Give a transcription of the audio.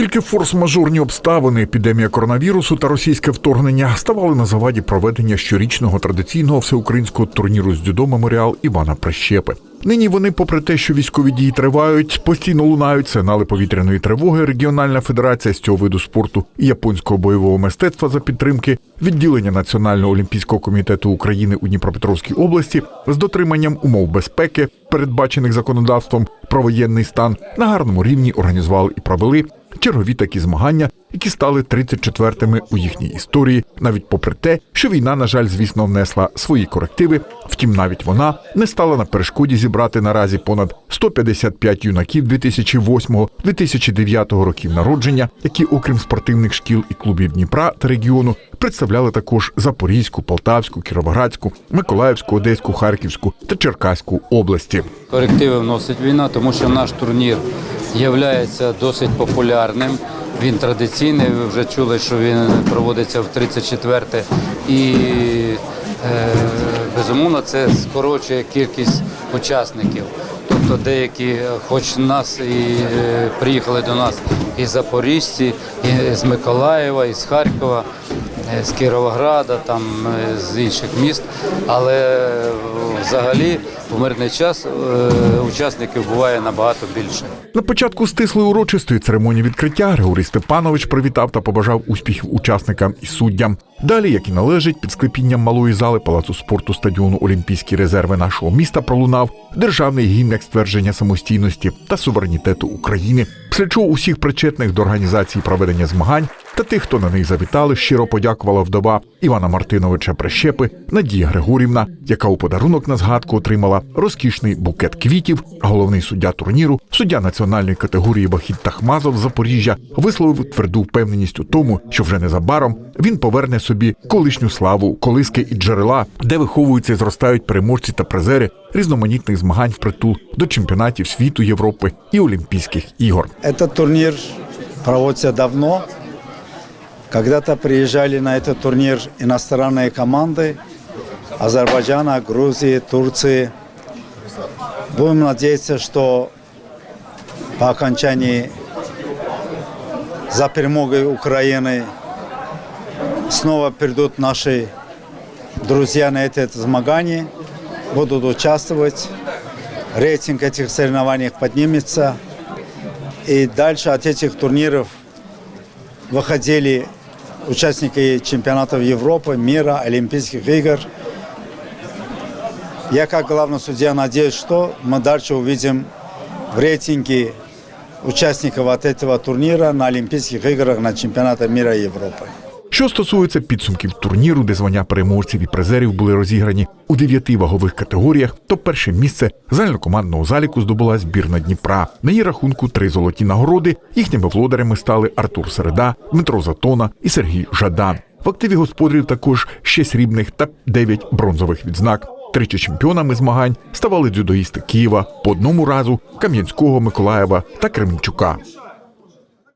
Тільки форс-мажорні обставини, епідемія коронавірусу та російське вторгнення ставали на заваді проведення щорічного традиційного всеукраїнського турніру з дзюдо меморіал Івана Прищепи. Нині вони, попри те, що військові дії тривають, постійно лунають сигнали повітряної тривоги. Регіональна федерація з цього виду спорту і японського бойового мистецтва за підтримки відділення Національного олімпійського комітету України у Дніпропетровській області з дотриманням умов безпеки, передбачених законодавством про воєнний стан, на гарному рівні організували і провели чергові такі змагання, які стали 34-ми у їхній історії, навіть попри те, що війна, на жаль, звісно, внесла свої корективи. Втім, навіть вона не стала на перешкоді зібрати наразі понад 155 юнаків 2008-2009 років народження, які, окрім спортивних шкіл і клубів Дніпра та регіону, представляли також Запорізьку, Полтавську, Кіровоградську, Миколаївську, Одеську, Харківську та Черкаську області. Корективи вносить війна, тому що наш турнір є досить популярним. Він традиційний. Ви вже чули, що він проводиться в 34-те. І е, безумовно це скорочує кількість учасників. Тобто деякі, хоч нас і е, приїхали до нас і запоріжці, і з Миколаєва, і з Харкова, з Кіровограда, там е, з інших міст, але е, взагалі в мирний час е, учасників буває набагато більше. На початку стислої урочистої церемонії відкриття Григорій Степанович привітав та побажав успіхів учасникам і суддям. Далі, як і належить, під склепінням малої зали палацу спорту стадіону Олімпійські резерви нашого міста пролунав державний гімн як ствердження самостійності та суверенітету України. Після чого усіх причетних до організації проведення змагань та тих, хто на них завітали, щиро подякувала вдова Івана Мартиновича Прищепи Надія Григорівна, яка у подарунок на згадку отримала розкішний букет квітів. Головний суддя турніру, суддя національної категорії Вахід Тахмазов з Запоріжжя, висловив тверду впевненість у тому, що вже незабаром він поверне собі колишню славу, колиски і джерела, де виховуються і зростають переможці та призери різноманітних змагань впритул до чемпіонатів світу, Європи і Олімпійських ігор. Этот турнир проводится давно. Когда-то приезжали на этот турнир иностранные команды Азербайджана, Грузии, Турции. Будем надеяться, что по окончании за перемогой Украины снова придут наши друзья на это змагание, будут участвовать. Рейтинг этих соревнований поднимется. И дальше от этих турниров выходили участники чемпионатов Европы, мира, Олимпийских игр. Я как главный судья надеюсь, что мы дальше увидим в рейтинге участников от этого турнира на Олимпийских играх, на чемпионатах мира и Европы. Що стосується підсумків турніру, де звання переможців і призерів були розіграні у дев'яти вагових категоріях, то перше місце загальнокомандного заліку здобула збірна Дніпра. На її рахунку три золоті нагороди. Їхніми володарями стали Артур Середа, Дмитро Затона і Сергій Жадан. В активі господарів також ще срібних та дев'ять бронзових відзнак. Тричі чемпіонами змагань ставали дзюдоїсти Києва по одному разу Кам'янського, Миколаєва та Кременчука.